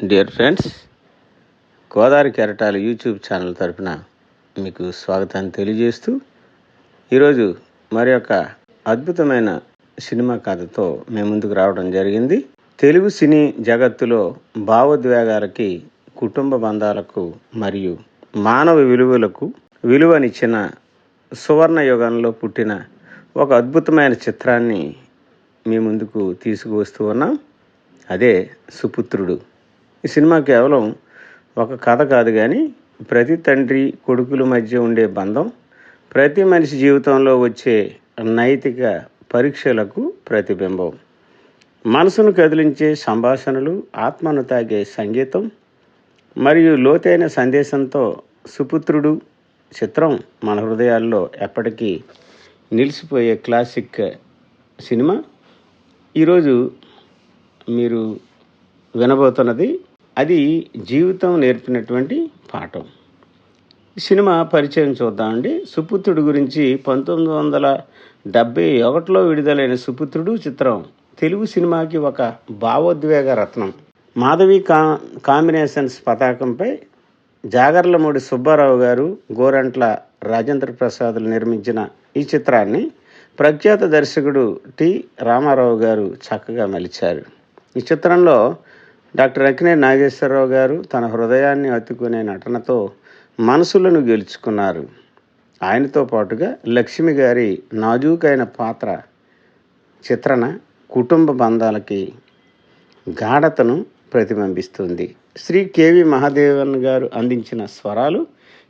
Dear friends Godavari కెరటాలు YouTube channel తరపున మీకు స్వాగతాన్ని తెలియజేస్తూ ఈరోజు మరి ఒక అద్భుతమైన సినిమా కథతో మేము ముందుకు రావడం జరిగింది. తెలుగు సినీ జగత్తులో భావోద్వేగాలకి కుటుంబ బంధాలకు మరియు మానవ విలువలకు విలువనిచ్చిన సువర్ణ యుగంలో పుట్టిన ఒక అద్భుతమైన చిత్రాన్ని మీ ముందుకు తీసుకువస్తూ ఉన్నాం. అదే సుపుత్రుడు. ఈ సినిమా కేవలం ఒక కథ కాదు కానీ ప్రతి తండ్రి కొడుకుల మధ్య ఉండే బంధం ప్రతి మనిషి జీవితంలో వచ్చే నైతిక పరీక్షలకు ప్రతిబింబం. మనసును కదిలించే సంభాషణలు ఆత్మను తాగే సంగీతం మరియు లోతైన సందేశంతో సుపుత్రుడు చిత్రం మన హృదయాల్లో ఎప్పటికీ నిలిచిపోయే క్లాసిక్ సినిమా. ఈరోజు మీరు వినబోతున్నది. అది జీవితం నేర్పినటువంటి పాఠం. సినిమా పరిచయం చూద్దామండి సుపుత్రుడు గురించి పంతొమ్మిది వందల డెబ్బై ఒకటిలో విడుదలైన సుపుత్రుడు చిత్రం. తెలుగు సినిమాకి ఒక భావోద్వేగ రత్నం. మాధవి కా కాంబినేషన్స్ పతాకంపై జాగర్లమూడి సుబ్బారావు గారు గోరంట్ల రాజేంద్ర ప్రసాద్లు నిర్మించిన ఈ చిత్రాన్ని ప్రఖ్యాత దర్శకుడు టి రామారావు గారు చక్కగా మలిచారు. ఈ చిత్రంలో డాక్టర్ అక్కినే నాగేశ్వరరావు గారు తన హృదయాన్ని అతుకునే నటనతో మనసులను గెలుచుకున్నారు. ఆయనతో పాటుగా లక్ష్మి గారి నాజూకైన పాత్ర చిత్రణ కుటుంబ బంధాలకి గాఢతను ప్రతిబింబిస్తుంది. శ్రీ కేవి మహాదేవన్ గారు అందించిన స్వరాలు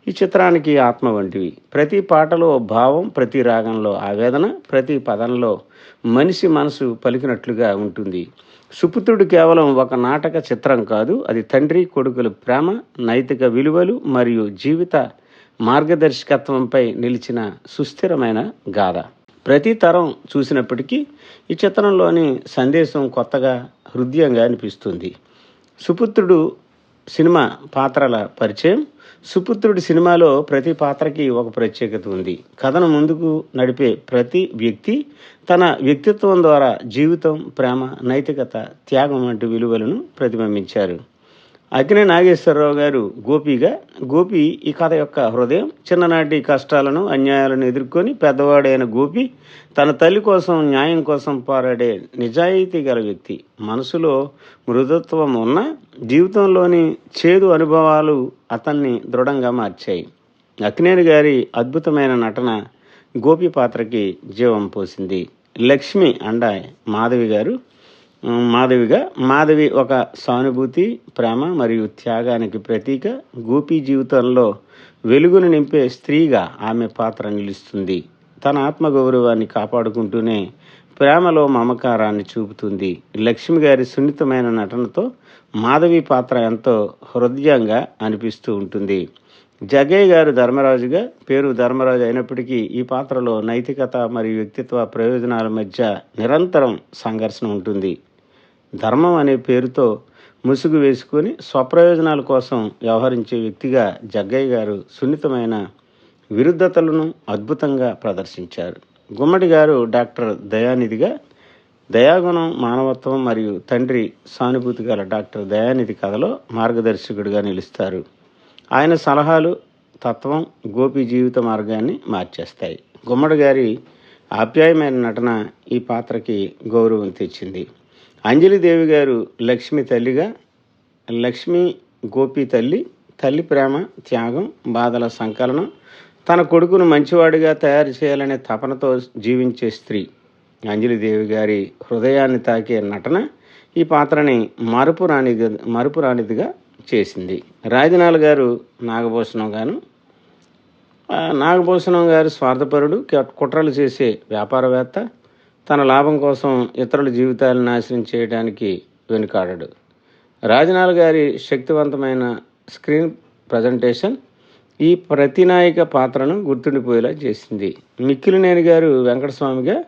ఈ చిత్రానికి ఆత్మ వంటివి. ప్రతి పాటలో భావం ప్రతి రాగంలో ఆవేదన ప్రతి పదంలో మనిషి మనసు పలికినట్లుగా ఉంటుంది. సుపుత్రుడు కేవలం ఒక నాటక చిత్రం కాదు అది తండ్రి కొడుకుల ప్రేమ నైతిక విలువలు మరియు జీవిత మార్గదర్శకత్వంపై నిలిచిన సుస్థిరమైన గాథ. ప్రతి తరం చూసినప్పటికీ ఈ చిత్రంలోని సందేశం కొత్తగా హృదయంగా అనిపిస్తుంది. సుపుత్రుడు సినిమా పాత్రల పరిచయం సుపుత్రుడి సినిమాలో ప్రతి పాత్రకి ఒక ప్రత్యేకత ఉంది. కథను ముందుకు నడిపే ప్రతి వ్యక్తి తన వ్యక్తిత్వం ద్వారా జీవితం ప్రేమ నైతికత త్యాగం వంటి విలువలను ప్రతిబింబించారు. అగ్ని నాగేశ్వరరావు గారు గోపిగా గోపి ఈ కథ యొక్క హృదయం చిన్ననాటి కష్టాలను అన్యాయాలను ఎదుర్కొని పెద్దవాడైన గోపి తన తల్లి కోసం న్యాయం కోసం పోరాడే నిజాయితీ గల వ్యక్తి. మనసులో మృదుత్వం ఉన్న జీవితంలోని చేదు అనుభవాలు అతన్ని దృఢంగా మార్చాయి. అక్నేని గారి అద్భుతమైన నటన గోపి పాత్రకి జీవం పోసింది. లక్ష్మి అండ మాధవి గారు మాధవిగా. మాధవి ఒక సానుభూతి ప్రేమ మరియు త్యాగానికి ప్రతీక. గోపి జీవితంలో వెలుగును నింపే స్త్రీగా ఆమె పాత్ర నిలుస్తుంది. తన ఆత్మగౌరవాన్ని కాపాడుకుంటూనే ప్రేమలో మమకారాన్ని చూపుతుంది. లక్ష్మి గారి సున్నితమైన నటనతో మాధవి పాత్ర ఎంతో హృదయంగా అనిపిస్తూ ఉంటుంది. జగయ్య గారు ధర్మరాజుగా పేరు ధర్మరాజు అయినప్పటికీ ఈ పాత్రలో నైతికత మరియు వ్యక్తిత్వ ప్రయోజనాల మధ్య నిరంతరం సంఘర్షణ ఉంటుంది. ధర్మం అనే పేరుతో ముసుగు వేసుకొని స్వప్రయోజనాల కోసం వ్యవహరించే వ్యక్తిగా జగ్గయ్య గారు సున్నితమైన విరుద్ధతలను అద్భుతంగా ప్రదర్శించారు. గుమ్మడి గారు డాక్టర్ దయానిధిగా దయాగుణం మానవత్వం మరియు తండ్రి సానుభూతి గల డాక్టర్ దయానిధి కథలో మార్గదర్శకుడిగా నిలుస్తారు. ఆయన సలహాలు తత్వం గోపి జీవిత మార్గాన్ని మార్చేస్తాయి. గుమ్మడి గారి ఆప్యాయమైన నటన ఈ పాత్రకి గౌరవం తెచ్చింది. అంజలిదేవి గారు లక్ష్మి తల్లిగా లక్ష్మి గోపి తల్లి తల్లి ప్రేమ త్యాగం బాధల సంకలనం తన కొడుకును మంచివాడిగా తయారు చేయాలనే తపనతో జీవించే స్త్రీ. అంజలిదేవి గారి హృదయాన్ని తాకే నటన ఈ పాత్రని మరుపురాని మరుపురానిదిగా చేసింది. రాజనాల్ గారు నాగభూషణం గాను నాగభూషణం గారు స్వార్థపరుడు కుట్రలు చేసే వ్యాపారవేత్త తన లాభం కోసం ఇతరుల జీవితాలను నాశనం చేయడానికి వెనుకాడడు. రాజనాల్ గారి శక్తివంతమైన స్క్రీన్ ప్రజెంటేషన్ ఈ ప్రతినాయక పాత్రను గుర్తుండిపోయేలా చేసింది. మిక్కిలినేని గారు వెంకటస్వామిగా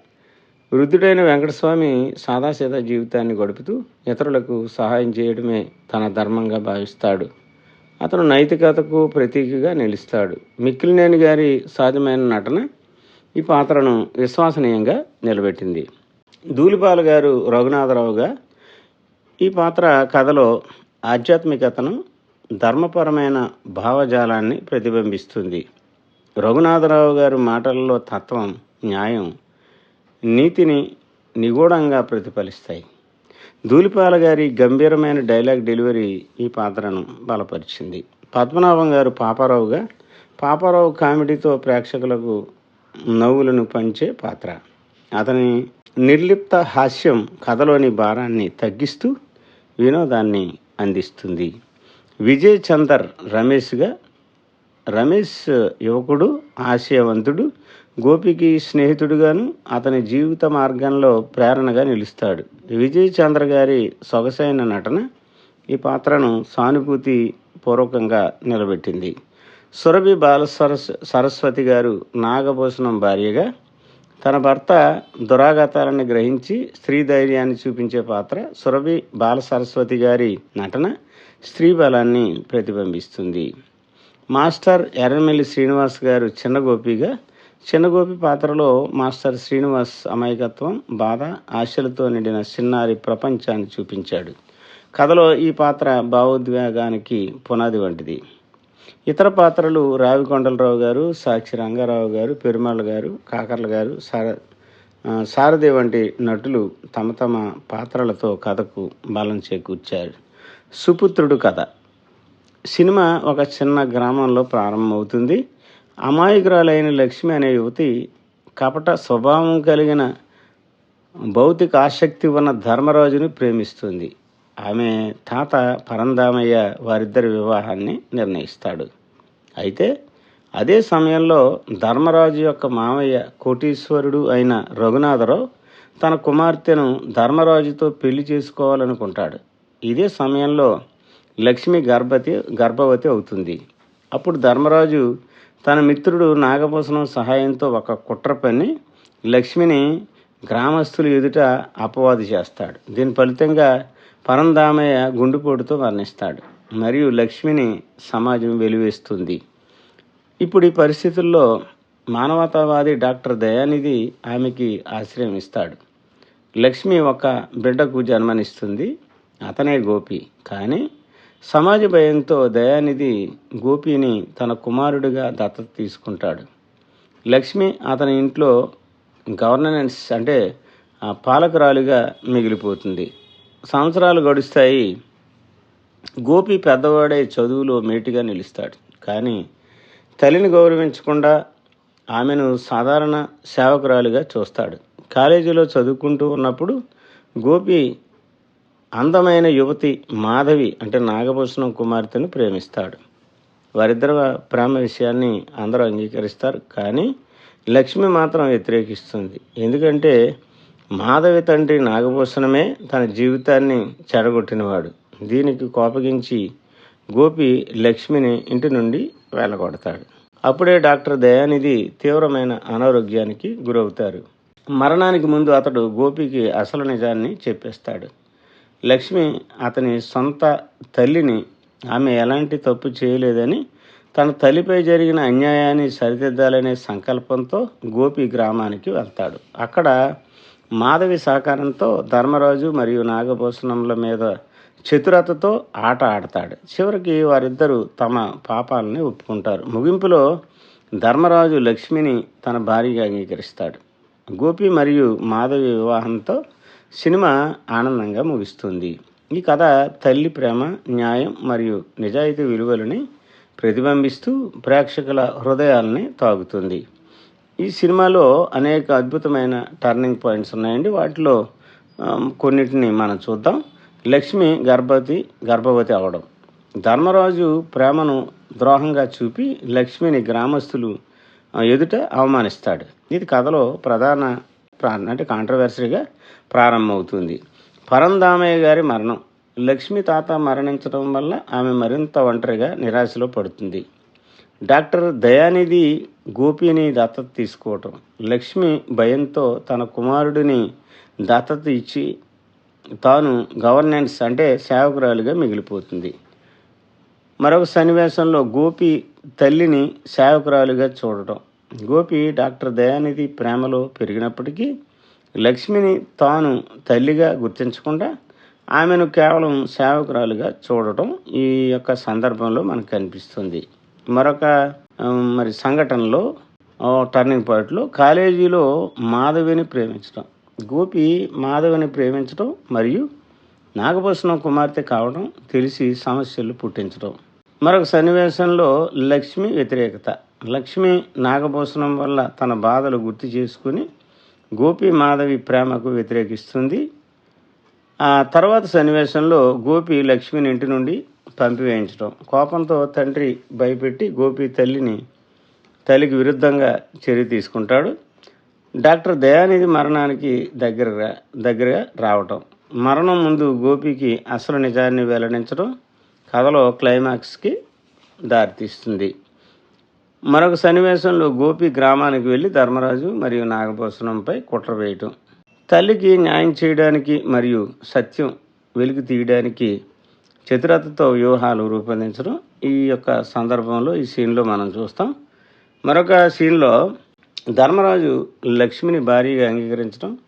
వృద్ధుడైన వెంకటస్వామి సాదాసీదా జీవితాన్ని గడుపుతూ ఇతరులకు సహాయం చేయడమే తన ధర్మంగా భావిస్తాడు. అతను నైతికతకు ప్రతీకగా నిలుస్తాడు. మిక్కిలినేని గారి సాధ్యమైన నటన ఈ పాత్రను విశ్వసనీయంగా నిలబెట్టింది. ధూళిపాల గారు రఘునాథరావుగా ఈ పాత్ర కథలో ఆధ్యాత్మికతను ధర్మపరమైన భావజాలాన్ని ప్రతిబింబిస్తుంది. రఘునాథరావు గారి మాటలలో తత్వం న్యాయం నీతిని నిగూఢంగా ప్రతిఫలిస్తాయి. ధూళిపాల గారి గంభీరమైన డైలాగ్ డెలివరీ ఈ పాత్రను బలపరిచింది. పద్మనాభం గారు పాపారావుగా పాపారావు కామెడీతో ప్రేక్షకులకు నవ్వులను పంచే పాత్ర. అతని నిర్లిప్త హాస్యం కథలోని భారాన్ని తగ్గిస్తూ వినోదాన్ని అందిస్తుంది. విజయ్ చందర్ రమేష్గా రమేష్ యువకుడు ఆశయవంతుడు గోపికి స్నేహితుడుగాను అతని జీవిత మార్గంలో ప్రేరణగా నిలుస్తాడు. విజయ్ చంద్ర గారి సొగసైన నటన ఈ పాత్రను సానుభూతి పూర్వకంగా నిలబెట్టింది. సురభి బాల సరస్ సరస్వతి గారు నాగభూషణం భార్యగా తన భర్త దురాఘాతాలను గ్రహించి స్త్రీ ధైర్యాన్ని చూపించే పాత్ర సురభి బాల సరస్వతి గారి నటన స్త్రీ బలాన్ని ప్రతిబింబిస్తుంది. మాస్టర్ ఎర్రమెల్లి శ్రీనివాస్ గారు చిన్న గోపిగా చిన్న గోపి పాత్రలో మాస్టర్ శ్రీనివాస్ అమాయకత్వం బాధ ఆశలతో నిండిన చిన్నారి ప్రపంచాన్ని చూపించాడు. కథలో ఈ పాత్ర భావోద్వేగానికి పునాది వంటిది. ఇతర పాత్రలు రావికొండలరావు గారు సాక్షి రంగారావు గారు పెరుమాళ్ళ గారు కాకర్ల గారు సార సారథి వంటి నటులు తమ తమ పాత్రలతో కథకు బలం చేకూర్చారు. సుపుత్రుడు కథ. సినిమా ఒక చిన్న గ్రామంలో ప్రారంభమవుతుంది. అమాయకురాలైన లక్ష్మి అనే యువతి కపట స్వభావం కలిగిన భౌతిక ఆసక్తి ఉన్న ధర్మరాజుని ప్రేమిస్తుంది. ఆమె తాత పరందామయ్య వారిద్దరి వివాహాన్ని నిర్ణయిస్తాడు. అయితే అదే సమయంలో ధర్మరాజు యొక్క మామయ్య కోటీశ్వరుడు అయిన రఘునాథరావు తన కుమార్తెను ధర్మరాజుతో పెళ్ళి చేసుకోవాలనుకుంటాడు. ఇదే సమయంలో లక్ష్మి గర్భవతి గర్భవతి అవుతుంది. అప్పుడు ధర్మరాజు తన మిత్రుడు నాగభూషణం సహాయంతో ఒక కుట్ర పని లక్ష్మిని గ్రామస్తులు ఎదుట అపవాదు చేస్తాడు. దీని ఫలితంగా పరందామయ్య గుండెపోటుతో మరణిస్తాడు. మరియు లక్ష్మిని సమాజం వెలివేస్తుంది. ఇప్పుడు ఈ పరిస్థితుల్లో మానవతావాది డాక్టర్ దయానిధి ఆమెకి ఆశ్రయం ఇస్తాడు. లక్ష్మి ఒక బిడ్డకు జన్మనిస్తుంది అతనే గోపి. కానీ సమాజ భయంతో దయానిధి గోపిని తన కుమారుడిగా దత్తత తీసుకుంటాడు. లక్ష్మి అతని ఇంట్లో గవర్నెన్స్ అంటే ఆ, పాలకురాలుగా మిగిలిపోతుంది. సంవత్సరాలు గడుస్తాయి. గోపి పెద్దవాడే చదువులో మేటిగా నిలుస్తాడు. కానీ తల్లిని గౌరవించకుండా ఆమెను సాధారణ సేవకురాలుగా చూస్తాడు. కాలేజీలో చదువుకుంటూ ఉన్నప్పుడు గోపి అందమైన యువతి మాధవి అంటే నాగభూషణం కుమార్తెను ప్రేమిస్తాడు. వారిద్దరు ప్రేమ విషయాన్ని అందరూ అంగీకరిస్తారు. కానీ లక్ష్మి మాత్రం వ్యతిరేకిస్తుంది. ఎందుకంటే మాధవి తండ్రి నాగభూషణమే తన జీవితాన్ని చెడగొట్టినవాడు. దీనికి కోపగించి గోపి లక్ష్మిని ఇంటి నుండి వెళ్ళగొడతాడు అప్పుడే డాక్టర్ దయానిధి తీవ్రమైన అనారోగ్యానికి గురవుతారు. మరణానికి ముందు అతడు గోపికి అసలు నిజాన్ని చెప్పేస్తాడు. లక్ష్మి అతని సొంత తల్లిని ఆమె ఎలాంటి తప్పు చేయలేదని తన తల్లిపై జరిగిన అన్యాయాన్ని సరిదిద్దాలనే సంకల్పంతో గోపి గ్రామానికి వెళ్తాడు. అక్కడ మాధవి సహకారంతో ధర్మరాజు మరియు నాగభూషణంల మీద చతురతతో ఆట ఆడతాడు. చివరికి వారిద్దరూ తమ పాపాలని ఒప్పుకుంటారు. ముగింపులో ధర్మరాజు లక్ష్మిని తన భార్యగా అంగీకరిస్తాడు. గోపి మరియు మాధవి వివాహంతో సినిమా ఆనందంగా ముగుస్తుంది. ఈ కథ తల్లి ప్రేమ న్యాయం మరియు నిజాయితీ విలువలని ప్రతిబింబిస్తూ ప్రేక్షకుల హృదయాల్ని తాగుతుంది ఈ సినిమాలో అనేక అద్భుతమైన టర్నింగ్ పాయింట్స్ ఉన్నాయండి. వాటిలో కొన్నిటిని మనం చూద్దాం. లక్ష్మి గర్భవతి గర్భవతి అవడం. ధర్మరాజు ప్రేమను ద్రోహంగా చూపి లక్ష్మిని గ్రామస్తులు ఎదుట అవమానిస్తాడు. ఇది కథలో ప్రధాన అంటే కాంట్రవర్సరీగా ప్రారంభమవుతుంది. పరంధామయ్య గారి మరణం. లక్ష్మి తాత మరణించడం వల్ల ఆమె మరింత ఒంటరిగా నిరాశలో పడుతుంది. డాక్టర్ దయానిధి గోపిని దత్తత తీసుకోవటం. లక్ష్మి భయంతో తన కుమారుడిని దత్తత ఇచ్చి తాను గవర్నెన్స్ అంటే సేవకురాలుగా మిగిలిపోతుంది. మరొక సన్నివేశంలో గోపి తల్లిని సేవకురాలుగా చూడటం. గోపి డాక్టర్ దయానిధి ప్రేమలో పెరిగినప్పటికీ లక్ష్మిని తాను తల్లిగా గుర్తించకుండా ఆమెను కేవలం సేవకురాలుగా చూడటం ఈ యొక్క సందర్భంలో మనకు కనిపిస్తుంది. మరొక మరి సంఘటనలో టర్నింగ్ పాయింట్లో కాలేజీలో మాధవిని ప్రేమించడం గోపి మాధవిని ప్రేమించడం మరియు నాగభూషణం కుమార్తె కావడం తెలిసి సమస్యలు పుట్టించడం. మరొక సన్నివేశంలో లక్ష్మి వ్యతిరేకత. లక్ష్మి నాగభూషణం వల్ల తన బాధలు గుర్తు చేసుకుని గోపి మాధవి ప్రేమకు వ్యతిరేకిస్తుంది. ఆ తర్వాత సన్నివేశంలో గోపి లక్ష్మిని ఇంటి నుండి పంపివేయించడం. కోపంతో తండ్రి భయపెట్టి గోపి తల్లిని తల్లికి విరుద్ధంగా చర్య తీసుకుంటాడు. డాక్టర్ దయానిధి మరణానికి దగ్గరగా దగ్గరగా రావటం. మరణం ముందు గోపికి అసలు నిజాన్ని వెల్లడించడం కథలో క్లైమాక్స్కి దారితీస్తుంది. మరొక సన్నివేశంలో గోపి గ్రామానికి వెళ్ళి ధర్మరాజు మరియు నాగభూషణంపై కుట్ర వేయటం. తల్లికి న్యాయం చేయడానికి మరియు సత్యం వెలికి తీయడానికి చతురతతో వ్యూహాలు రూపొందించడం ఈ యొక్క సందర్భంలో ఈ సీన్లో మనం చూస్తాం. మరొక సీన్లో ధర్మరాజు లక్ష్మిని భారీగా అంగీకరించడం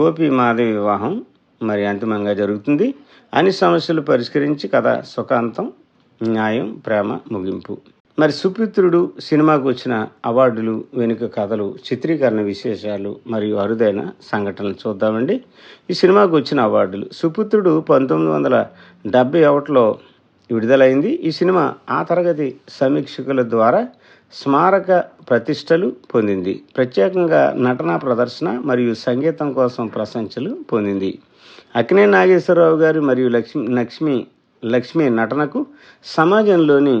గోపి మాధవి వివాహం మరి అంతిమంగా జరుగుతుంది. అన్ని సమస్యలు పరిష్కరించి కథ సుఖాంతం న్యాయం ప్రేమ ముగింపు. మరి సుపుత్రుడు సినిమాకు వచ్చిన అవార్డులు వెనుక కథలు చిత్రీకరణ విశేషాలు మరియు అరుదైన సంఘటనలు చూద్దామండి. ఈ సినిమాకు వచ్చిన అవార్డులు. సుపుత్రుడు పంతొమ్మిది వందల డెబ్బై ఒకటిలో విడుదలైంది. ఈ సినిమా ఆ తరగతి సమీక్షకుల ద్వారా స్మారక ప్రతిష్టలు పొందింది. ప్రత్యేకంగా నటనా ప్రదర్శన మరియు సంగీతం కోసం ప్రశంసలు పొందింది. అక్కినే నాగేశ్వరరావు గారు మరియు లక్ష్మి లక్ష్మి లక్ష్మి నటనకు సమాజంలోని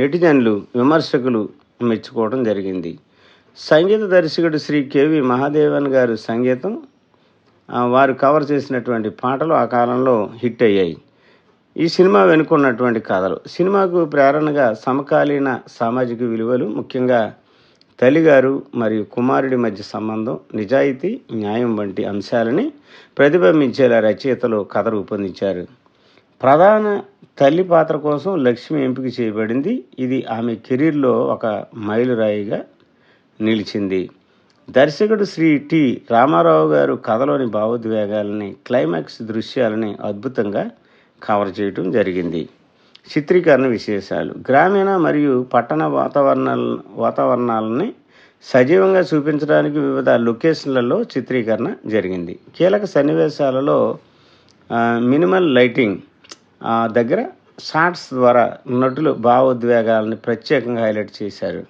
నెటిజన్లు విమర్శకులు మెచ్చుకోవడం జరిగింది. సంగీత దర్శకుడు శ్రీ కేవి మహాదేవన్ గారు సంగీతం వారు కవర్ చేసినటువంటి పాటలు ఆ కాలంలో హిట్ అయ్యాయి. ఈ సినిమా వెనుకున్నటువంటి కథలు. సినిమాకు ప్రేరణగా సమకాలీన సామాజిక విలువలు ముఖ్యంగా తల్లిగారు మరియు కుమారుడి మధ్య సంబంధం నిజాయితీ న్యాయం వంటి అంశాలని ప్రతిబింబించేలా రచయితలు కథ రూపొందించారు. ప్రధాన తల్లి పాత్ర కోసం లక్ష్మి ఎంపిక చేయబడింది. ఇది ఆమె కెరీర్లో ఒక మైలురాయిగా నిలిచింది. దర్శకుడు శ్రీ టి రామారావు గారు కథలోని భావోద్వేగాలని క్లైమాక్స్ దృశ్యాలని అద్భుతంగా కవర్ చేయటం జరిగింది. చిత్రీకరణ విశేషాలు. గ్రామీణ మరియు పట్టణ వాతావరణాల వాతావరణాలని సజీవంగా చూపించడానికి వివిధ లొకేషన్లలో చిత్రీకరణ జరిగింది. కీలక సన్నివేశాలలో మినిమల్ లైటింగ్ దగ్గర షార్ట్స్ ద్వారా నటులు భావోద్వేగాలని ప్రత్యేకంగా హైలైట్ చేశారు.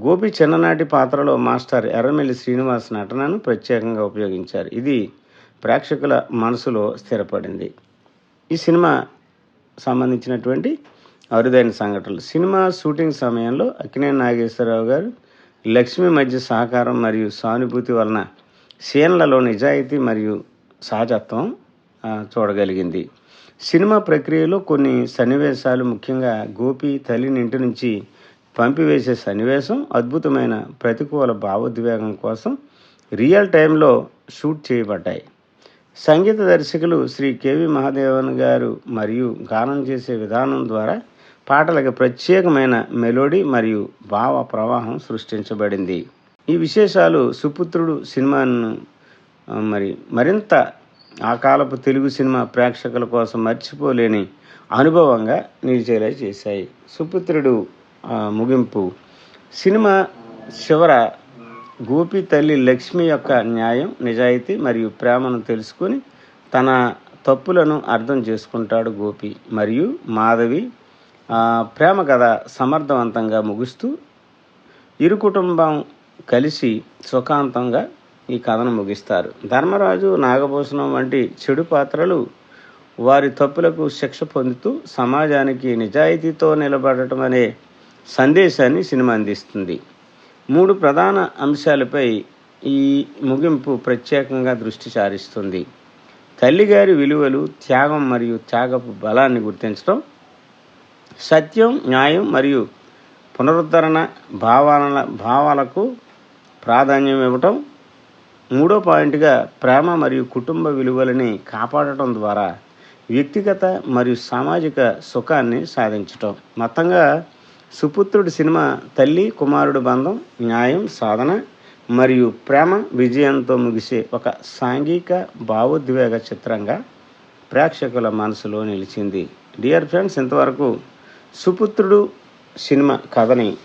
గోపి చిన్ననాటి పాత్రలో మాస్టర్ ఎర్రమెల్లి శ్రీనివాస్ నటనను ప్రత్యేకంగా ఉపయోగించారు. ఇది ప్రేక్షకుల మనసులో స్థిరపడింది. ఈ సినిమా సంబంధించినటువంటి అరుదైన సంఘటనలు. సినిమా షూటింగ్ సమయంలో అక్కినే నాగేశ్వరరావు గారు లక్ష్మి మధ్య సహకారం మరియు సానుభూతి వలన సీన్లలో నిజాయితీ మరియు సహజత్వం చూడగలిగింది. సినిమా ప్రక్రియలో కొన్ని సన్నివేశాలు ముఖ్యంగా గోపి తల్లిని ఇంటి నుంచి పంపివేసే సన్నివేశం అద్భుతమైన ప్రతికూల భావోద్వేగం కోసం రియల్ టైంలో షూట్ చేయబడ్డాయి. సంగీత దర్శకులు శ్రీ కేవి మహాదేవన్ గారు మరియు గానం చేసే విధానం ద్వారా పాటలకు ప్రత్యేకమైన మెలోడీ మరియు భావ ప్రవాహం సృష్టించబడింది. ఈ విశేషాలు సుపుత్రుడు సినిమాను మరి మరింత ఆ కాలపు తెలుగు సినిమా ప్రేక్షకుల కోసం మర్చిపోలేని అనుభవంగా నిలిచేలా చేశాయి. సుపుత్రుడు ముగింపు. సినిమా చివర గోపి తల్లి లక్ష్మి యొక్క న్యాయం నిజాయితీ మరియు ప్రేమను తెలుసుకుని తన తప్పులను అర్థం చేసుకుంటాడు గోపి మరియు మాధవి ప్రేమ కథ సమర్థవంతంగా ముగుస్తూ ఇరు కుటుంబం కలిసి సుఖాంతంగా ఈ కథను ముగిస్తారు. ధర్మరాజు నాగభూషణం వంటి చెడు పాత్రలు వారి తప్పులకు శిక్ష పొందుతూ సమాజానికి నిజాయితీతో నిలబడటం అనే సందేశాన్ని సినిమా అందిస్తుంది. మూడు ప్రధాన అంశాలపై ఈ ముగింపు ప్రత్యేకంగా దృష్టి సారిస్తుంది. తల్లిగారి విలువలు త్యాగం మరియు త్యాగపు బలాన్ని గుర్తించడం సత్యం న్యాయం మరియు పునరుద్ధరణ భావాల భావాలకు ప్రాధాన్యం ఇవ్వటం మూడో పాయింట్గా ప్రేమ మరియు కుటుంబ విలువలని కాపాడటం ద్వారా వ్యక్తిగత మరియు సామాజిక సుఖాన్ని సాధించటం. మొత్తంగా సుపుత్రుడు సినిమా తల్లి కుమారుడు బంధం న్యాయం సాధన మరియు ప్రేమ విజయంతో ముగిసే ఒక సాంఘిక భావోద్వేగ చిత్రంగా ప్రేక్షకుల మనసులో నిలిచింది. డియర్ ఫ్రెండ్స్ ఇంతవరకు సుపుత్రుడు సినిమా కథని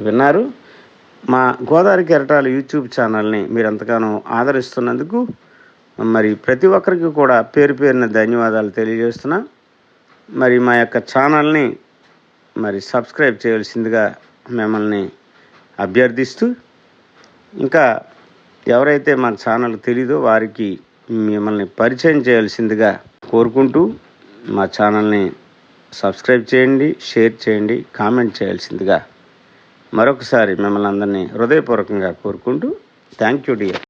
విన్నారు. మా గోదావరి కెరటాలు యూట్యూబ్ ఛానల్ని మీరు ఎంతగానో ఆదరిస్తున్నందుకు మరి ప్రతి ఒక్కరికి కూడా పేరు పేరున ధన్యవాదాలు తెలియజేస్తున్నా. మరి మా యొక్క ఛానల్ని మరి సబ్స్క్రైబ్ చేయవలసిందిగా మిమ్మల్ని అభ్యర్థిస్తూ ఇంకా ఎవరైతే మన ఛానల్ తెలీదో వారికి మిమ్మల్ని పరిచయం చేయాల్సిందిగా కోరుకుంటూ మా ఛానల్ని సబ్స్క్రైబ్ చేయండి షేర్ చేయండి కామెంట్ చేయాల్సిందిగా మరొకసారి మిమ్మల్ని అందరినీ హృదయపూర్వకంగా కోరుకుంటూ థ్యాంక్ యూ డియర్.